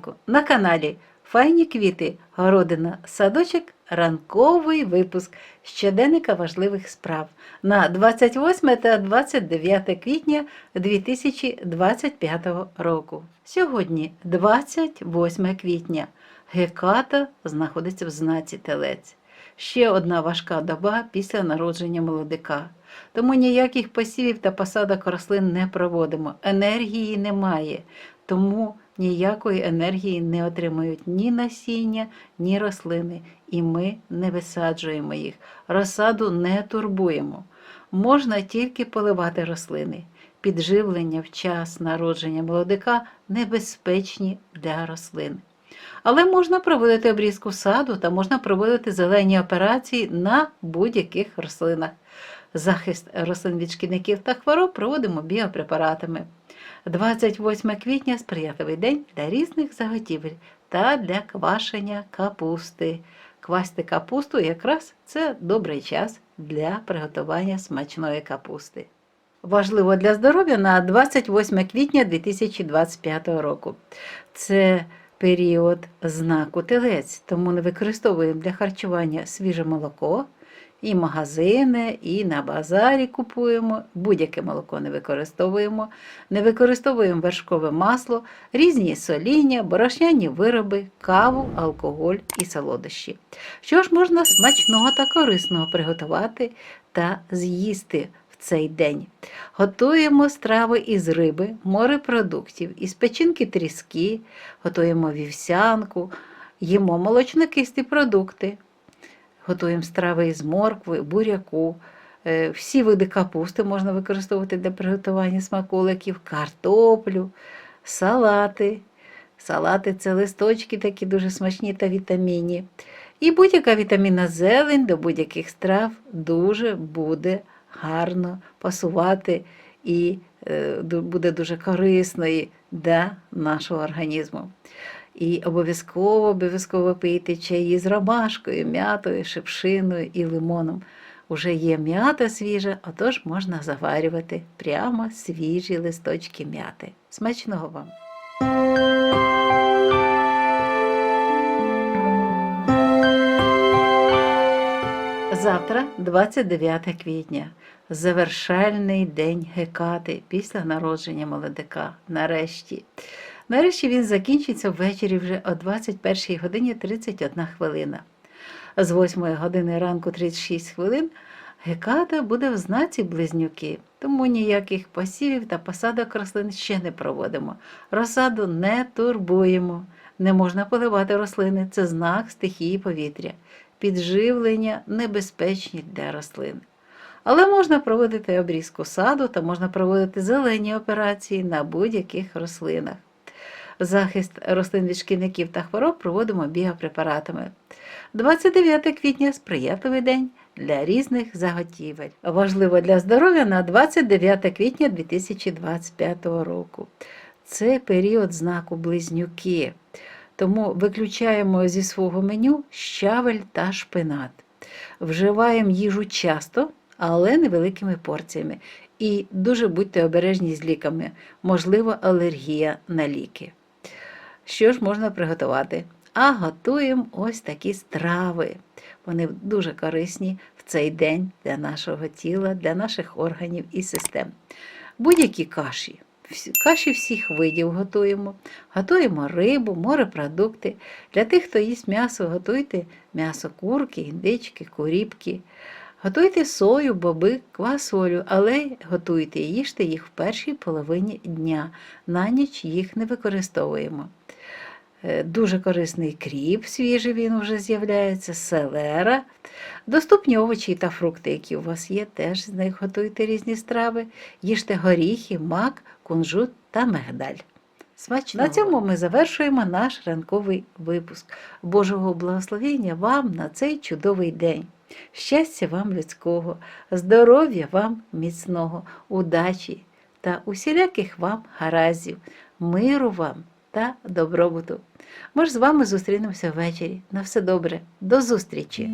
ранку на каналі Файні квіти, городина, садочок, ранковий випуск щоденника важливих справ на 28 та 29 квітня 2025 року. Сьогодні 28 квітня. Геката знаходиться в знаці телець. Ще одна важка доба після народження молодика. Тому ніяких посівів та посадок рослин не проводимо. Енергії немає, тому ніякої енергії не отримують ні насіння, ні рослини, і ми не висаджуємо їх. Розсаду не турбуємо. Можна тільки поливати рослини. Підживлення в час народження молодика небезпечні для рослин. Але можна проводити обрізку саду та можна проводити зелені операції на будь-яких рослинах. Захист рослин від шкідників та хвороб проводимо біопрепаратами. 28 квітня сприятливий день для різних заготівель та для квашення капусти. Квасти капусту якраз це добрий час для приготування смачної капусти. Важливо для здоров'я на 28 квітня 2025 року. Це період знаку телець, тому не використовуємо для харчування свіже молоко, і магазини, і на базарі купуємо, будь-яке молоко не використовуємо, не використовуємо вершкове масло, різні соління, борошняні вироби, каву, алкоголь і солодощі. Що ж можна смачного та корисного приготувати та з'їсти цей день? Готуємо страви із риби, морепродуктів, із печінки тріски, готуємо вівсянку, їмо молочнокисті продукти, готуємо страви із моркви, буряку. Е, Всі види капусти можна використовувати для приготування смаколиків, картоплю, салати. Салати це листочки такі дуже смачні та вітамінні. І будь-яка вітамінна зелень до будь-яких страв дуже буде гарно пасувати і е, буде дуже корисною для нашого організму. І обов'язково обов'язково пийте чаї з ромашкою, м'ятою, шипшиною і лимоном. Уже є м'ята свіжа, отож можна заварювати прямо свіжі листочки м'яти. Смачного вам! Завтра, 29 квітня, завершальний день Гекати після народження молодика. Нарешті. Нарешті він закінчиться ввечері вже о 21 годині 31 хвилина. З 8 години ранку 36 хвилин Геката буде в знаці близнюки, тому ніяких посівів та посадок рослин ще не проводимо. Розсаду не турбуємо. Не можна поливати рослини, це знак стихії повітря. Підживлення небезпечні для рослин. Але можна проводити обрізку саду та можна проводити зелені операції на будь-яких рослинах. Захист рослин від шкідників та хвороб проводимо біопрепаратами. 29 квітня сприятливий день для різних заготівель. Важливо для здоров'я на 29 квітня 2025 року. Це період знаку близнюки. Тому виключаємо зі свого меню щавель та шпинат. Вживаємо їжу часто, але невеликими порціями. І дуже будьте обережні з ліками, можливо, алергія на ліки. Що ж можна приготувати? А готуємо ось такі страви. Вони дуже корисні в цей день для нашого тіла, для наших органів і систем. Будь-які каші. Каші всіх видів готуємо. Готуємо рибу, морепродукти. Для тих, хто їсть м'ясо, готуйте м'ясо курки, індички, куріпки. Готуйте сою, боби, квасолю, але готуйте і їжте їх в першій половині дня. На ніч їх не використовуємо. Е, Дуже корисний кріп, свіжий він вже з'являється, селера. Доступні овочі та фрукти, які у вас є, теж з них готуйте різні страви. Їжте горіхи, мак, кунжут та мигдаль. Смачно. На цьому ми завершуємо наш ранковий випуск. Божого благословення вам на цей чудовий день. Щастя вам людського, здоров'я вам міцного, удачі та усіляких вам гараздів, миру вам та добробуту. Ми ж з вами зустрінемося ввечері. На все добре. До зустрічі!